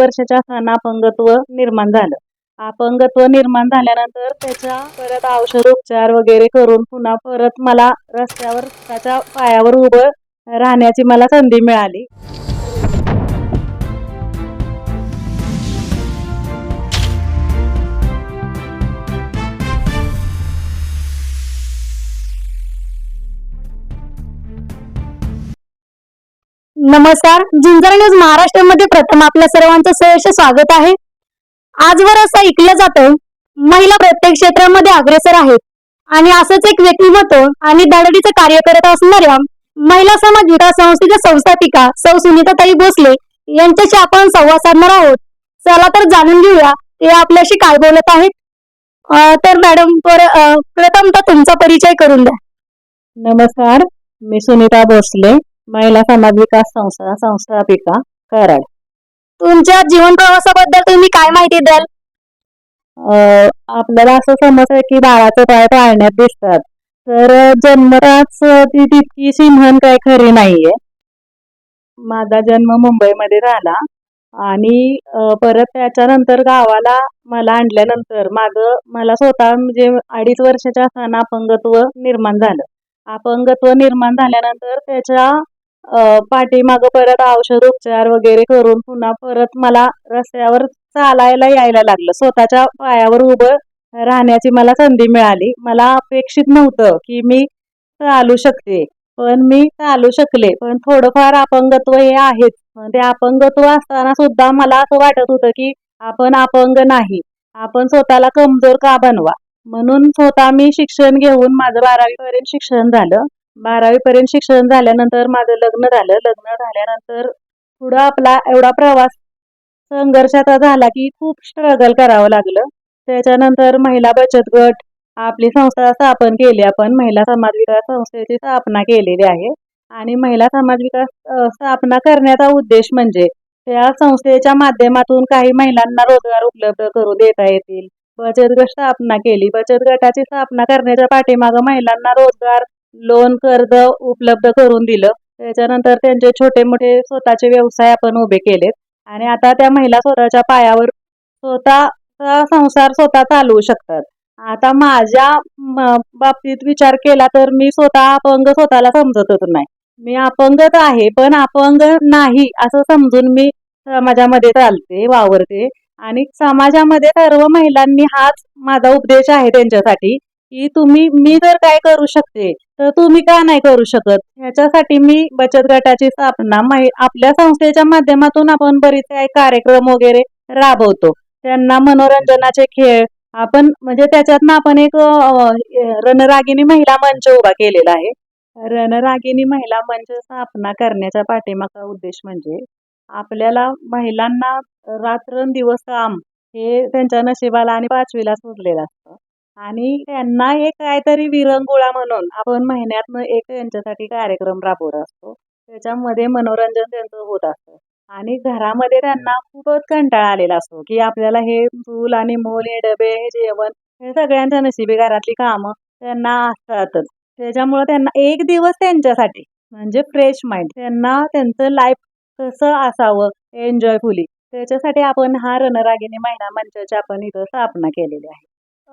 वर्षाच्या असताना अपंगत्व निर्माण झालं. अपंगत्व निर्माण झाल्यानंतर त्याच्या परत औषधोपचार वगैरे करून पुन्हा परत मला रस्त्यावर त्याच्या पायावर उभं राहण्याची मला संधी मिळाली. नमस्कार झुंजार न्यूज महाराष्ट्रामध्ये प्रथम आपल्या सर्वांचं सहर्ष स्वागत आहे. आजवर असं ऐकलं जातं महिला प्रत्येक क्षेत्रामध्ये अग्रेसर आहेत. आणि असंच एक व्यक्तिमत्व आणि धडडीचं कार्य करत असणाऱ्या महिला समाज विकास संस्थेच्या संस्थापिका सौ सुनीताताई भोसले यांच्याशी आपण संवाद साधणार आहोत. चला तर जाणून घेऊया ते आपल्याशी काय बोलत आहेत. तर मॅडम पर अं, प्रथमतः तुमचा परिचय करून द्या. नमस्कार मी सुनीता भोसले. महिला समाज विकास संस्था संस्थापिका कराड. तुमच्या जीवन प्रवासाबद्दल तुम्ही काय माहिती द्याल? आपल्याला असं समजतं की बाळाचं पाय पाळण्यात दिसतात. तर जन्मताच ती तितकीशी म्हण काय खरी नाहीये. माझा जन्म मुंबईमध्ये झाला आणि परत त्याच्यानंतर गावाला मला आणल्यानंतर माझं मला स्वतः म्हणजे अडीच वर्षाच्या असताना अपंगत्व निर्माण झालं. अपंगत्व निर्माण झाल्यानंतर त्याच्या पाठीमागं परत औषधोपचार वगैरे करून पुन्हा परत मला रस्त्यावर चालायला यायला लागलं. स्वतःच्या पायावर उभं राहण्याची मला संधी मिळाली. मला अपेक्षित नव्हतं की मी चालू शकते. पण मी चालू शकले. पण थोडंफार अपंगत्व हे आहेच. ते अपंगत्व असताना सुद्धा मला असं वाटत होतं की आपण अपंग नाही. आपण स्वतःला कमजोर का बनवा? म्हणून स्वतः मी शिक्षण घेऊन माझं बारावीपर्यंत शिक्षण झालं. बारावी पर्यंत शिक्षण झाल्यानंतर माझं लग्न झालं. लग्न झाल्यानंतर पुढं आपला एवढा प्रवास संघर्षाचा झाला की खूप स्ट्रगल करावं लागलं. त्याच्यानंतर महिला बचत गट आपली संस्था स्थापन केली. आपण महिला समाज विकास संस्थेची स्थापना केलेली आहे. आणि महिला समाज विकास स्थापना करण्याचा उद्देश म्हणजे त्या संस्थेच्या माध्यमातून काही महिलांना रोजगार उपलब्ध करून देता येतील. बचत गट स्थापना केली. बचत गटाची स्थापना करण्याच्या पाठीमागं महिलांना रोजगार लोन कर्ज उपलब्ध करून दिलं. त्याच्यानंतर त्यांचे छोटे मोठे स्वतःचे व्यवसाय आपण उभे केलेत. आणि आता त्या महिला स्वतःच्या पायावर स्वतःचा संसार स्वतः चालवू शकतात. आता माझ्या बाबतीत विचार केला तर मी स्वतः अपंग स्वतःला समजतच नाही. मी अपंगच आहे पण अपंग नाही असं समजून मी समाजामध्ये चालते वावरते. आणि समाजामध्ये सर्व महिलांनी हाच माझा उपदेश आहे त्यांच्यासाठी की तुम्ही मी जर काय करू शकते तर तुम्ही का नाही करू शकत? ह्याच्यासाठी मी बचत गटाची स्थापना आपल्या संस्थेच्या माध्यमातून आपण बरेच काही कार्यक्रम वगैरे राबवतो. त्यांना मनोरंजनाचे खेळ आपण म्हणजे त्याच्यातनं आपण एक रणरागिनी महिला मंच उभा केलेला आहे. रणरागिनी महिला मंच स्थापना करण्याच्या पाठीमागचा उद्देश म्हणजे आपल्याला महिलांना रात्रंदिवस काम हे त्यांच्या नशिबाला आणि पाचवीला सोडलेलं असतं. आणि त्यांना एक काहीतरी विरंगुळा म्हणून आपण महिन्यातनं एक त्यांच्यासाठी कार्यक्रम राबवत असतो. त्याच्यामध्ये मनोरंजन त्यांचं होत असतं. आणि घरामध्ये त्यांना खूपच कंटाळा आलेला असतो की आपल्याला हे चूल आणि मोल हे डबे हे जेवण हे सगळ्यांच्या नशिबी घरातली कामं त्यांना असतातच त्याच्यामुळं त्यांना एक दिवस त्यांच्यासाठी म्हणजे फ्रेश माइंड त्यांना त्यांचं लाईफ कसं असावं एन्जॉयफुली त्याच्यासाठी आपण हा रणरागिनी महिला मंचाची आपण इथं स्थापना केलेली आहे.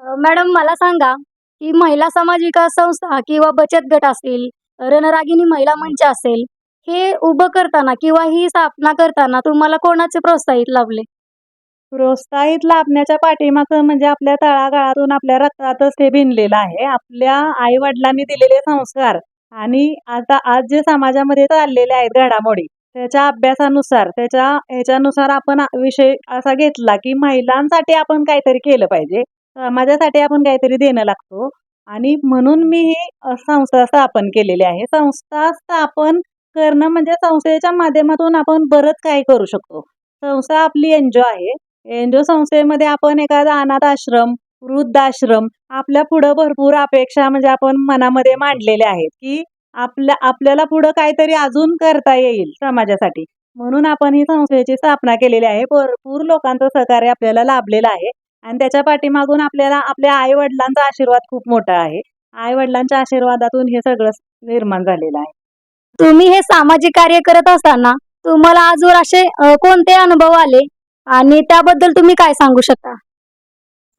मॅडम मला सांगा की महिला समाज विकास संस्था किंवा बचत गट असतील रणरागिनी महिला मंच असेल हे उभं करताना किंवा ही स्थापना करताना तुम्हाला कोणाचे प्रोत्साहित लाभले? प्रोत्साहित लाभण्याच्या पाठीमागं म्हणजे आपल्या तळागाळातून आपल्या रक्तातच ते भिनलेलं आहे. आपल्या आई वडिलांनी दिलेले संस्कार आणि आता आज जे समाजामध्ये चाललेले आहेत घडामोडी त्याच्या अभ्यासानुसार त्याच्या ह्याच्यानुसार आपण विषय असा घेतला की महिलांसाठी आपण काहीतरी केलं पाहिजे. समाजासाठी आपण काहीतरी देणं लागतो. आणि म्हणून मी ही संस्था स्थापन केलेली आहे. संस्था स्थापन करणं म्हणजे संस्थेच्या माध्यमातून आपण बरंच काही करू शकतो. संस्था आपली एनजीओ आहे. एनजीओ संस्थेमध्ये आपण एखादा अनाथ आश्रम वृद्धाश्रम आपल्या पुढं भरपूर अपेक्षा म्हणजे आपण मनामध्ये मांडलेल्या आहेत की आपल्या आपल्याला पुढं काहीतरी अजून करता येईल समाजासाठी. म्हणून आपण ही संस्थेची स्थापना केलेली आहे. भरपूर लोकांचं सहकार्य आपल्याला लाभलेलं आहे. आणि त्याच्या पाठीमागून आपल्याला आपल्या आई वडिलांचा आशीर्वाद खूप मोठा आहे. आई वडिलांच्या आशीर्वादातून हे सगळं निर्माण झालेलं आहे. तुम्ही हे सामाजिक कार्य करत असताना तुम्हाला आजवर असे कोणते अनुभव आले? आणि त्याबद्दल तुम्ही काय सांगू शकता?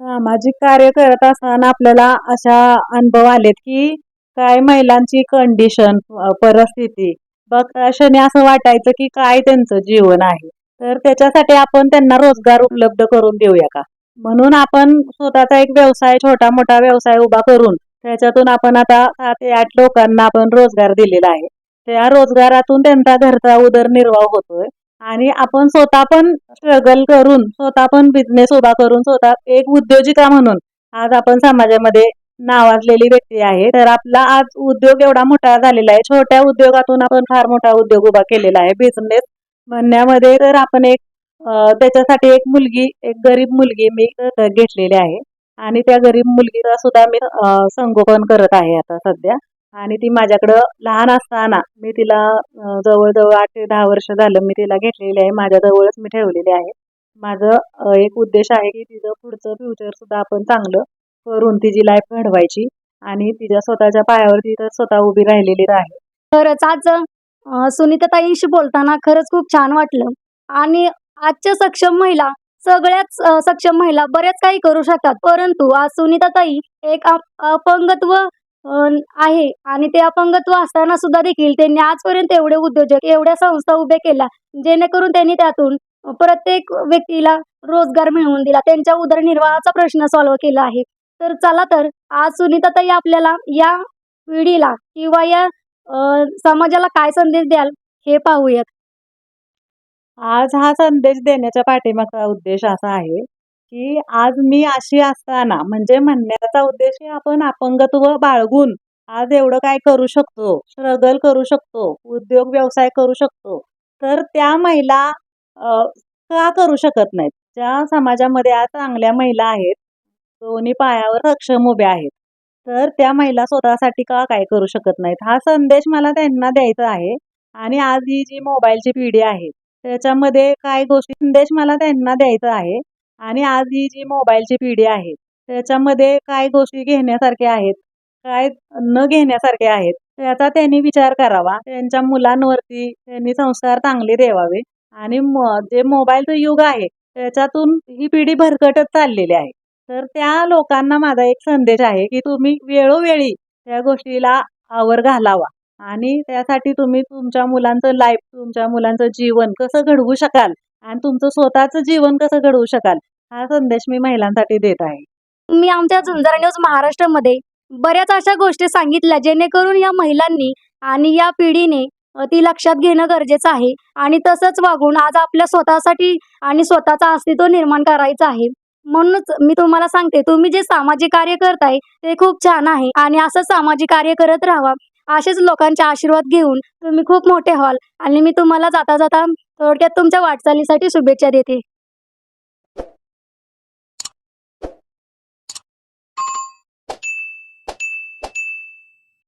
सामाजिक कार्य करत असताना आपल्याला अशा अनुभव आलेत की काय महिलांची कंडिशन परिस्थिती. बघता क्षणी असं वाटायचं की काय त्यांचं जीवन आहे. तर त्याच्यासाठी आपण त्यांना रोजगार उपलब्ध करून देऊया का? म्हणून आपण स्वतःचा एक व्यवसाय छोटा मोठा व्यवसाय उभा करून त्याच्यातून आपण आता सात ते आठ लोकांना आपण रोजगार दिलेला आहे. त्या रोजगारातून त्यांचा घरचा उदरनिर्वाह होतोय आणि आपण स्वतः पण स्ट्रगल करून स्वतः पण बिझनेस उभा करून स्वतः एक उद्योजिका म्हणून आज आपण समाजामध्ये नावाजलेली व्यक्ती आहे. तर आपला आज उद्योग एवढा मोठा झालेला आहे. छोट्या उद्योगातून आपण फार मोठा उद्योग उभा केलेला आहे. बिझनेस म्हणण्यामध्ये तर आपण एक त्याच्यासाठी एक मुलगी एक गरीब मुलगी मी घेतलेली आहे. आणि त्या गरीब मुलगीचा सुद्धा मी संगोपन करत आहे आता सध्या. आणि ती माझ्याकडं लहान असताना मी तिला जवळजवळ आठ ते दहा वर्ष झालं मी तिला घेतलेली आहे. माझ्याजवळच मी ठेवलेली आहे. माझं एक उद्देश आहे की तिचं पुढचं फ्युचर सुद्धा आपण चांगलं करून तिची लाईफ घडवायची. आणि तिच्या स्वतःच्या पायावरती तर स्वतः उभी राहिलेली आहे. खरंच आज सुनीताताईंशी बोलताना खरंच खूप छान वाटलं. आणि आजच्या सक्षम महिला सगळ्याच सक्षम महिला बऱ्याच काही करू शकतात. परंतु आज सुनीताताई एक अपंगत्व आहे आणि ते अपंगत्व असताना सुद्धा देखील त्यांनी आजपर्यंत एवढे उद्योजक एवढ्या संस्था उभ्या केल्या जेणेकरून त्यांनी त्यातून प्रत्येक व्यक्तीला रोजगार मिळवून दिला. त्यांच्या उदरनिर्वाहाचा प्रश्न सॉल्व्ह केला आहे. तर चला तर आज सुनीताताई आपल्याला या पिढीला किंवा या समाजाला काय संदेश द्याल हे पाहूयात. आज हा संदेश देण्याच्या पाठीमागचा उद्देश असा आहे की आज मी अशी असताना म्हणजे म्हणण्याचा उद्देश आपण अपंगत्व बाळगून आज एवढं काय करू शकतो स्ट्रगल करू शकतो उद्योग व्यवसाय करू शकतो तर त्या महिला का करू शकत नाहीत? ज्या समाजामध्ये आज चांगल्या महिला आहेत दोन्ही पायावर सक्षम उभ्या आहेत तर त्या महिला स्वतःसाठी का काय करू शकत नाहीत? हा संदेश मला त्यांना द्यायचा आहे आणि आज ही जी मोबाईलची पिढी आहे त्याच्यामध्ये काय गोष्टी संदेश मला त्यांना द्यायचा आहे. आणि आज ही जी मोबाईलची पिढी आहे त्याच्यामध्ये काय गोष्टी घेण्यासारख्या आहेत काय न घेण्यासारखे आहेत त्याचा त्यांनी विचार करावा. त्यांच्या मुलांवरती त्यांनी संस्कार चांगले देवावे आणि म- जे मोबाईलचं युग आहे त्याच्यातून ही पिढी भरकटत चाललेली आहे. तर त्या लोकांना माझा एक संदेश आहे की तुम्ही वेळोवेळी त्या गोष्टीला आवर घालावा. आणि त्यासाठी तुम्ही तुमच्या मुलांचं लाईफ तुमच्या मुलांचं जीवन कसं घडवू शकाल आणि तुमचं स्वतःचं जीवन कसं घडवू शकाल हा संदेश मी महिलांसाठी देत आहे. मी आमच्या झुंजार न्यूज महाराष्ट्रामध्ये बऱ्याच अशा गोष्टी सांगितल्या जेणेकरून या महिलांनी आणि या पिढीने ती लक्षात घेणं गरजेचं आहे. आणि तसंच वागून आज आपल्या स्वतःसाठी आणि स्वतःचं अस्तित्व निर्माण करायचं आहे. म्हणूनच मी तुम्हाला सांगते तुम्ही जे सामाजिक कार्य करताय ते खूप छान आहे. आणि असं सामाजिक कार्य करत राहावा. असेच लोकांचे आशीर्वाद घेऊन तुम्ही खूप मोठे व्हाल आणि मी तुम्हाला जाता जाता थोडक्यात तुमच्या वाटचालीसाठी शुभेच्छा देते.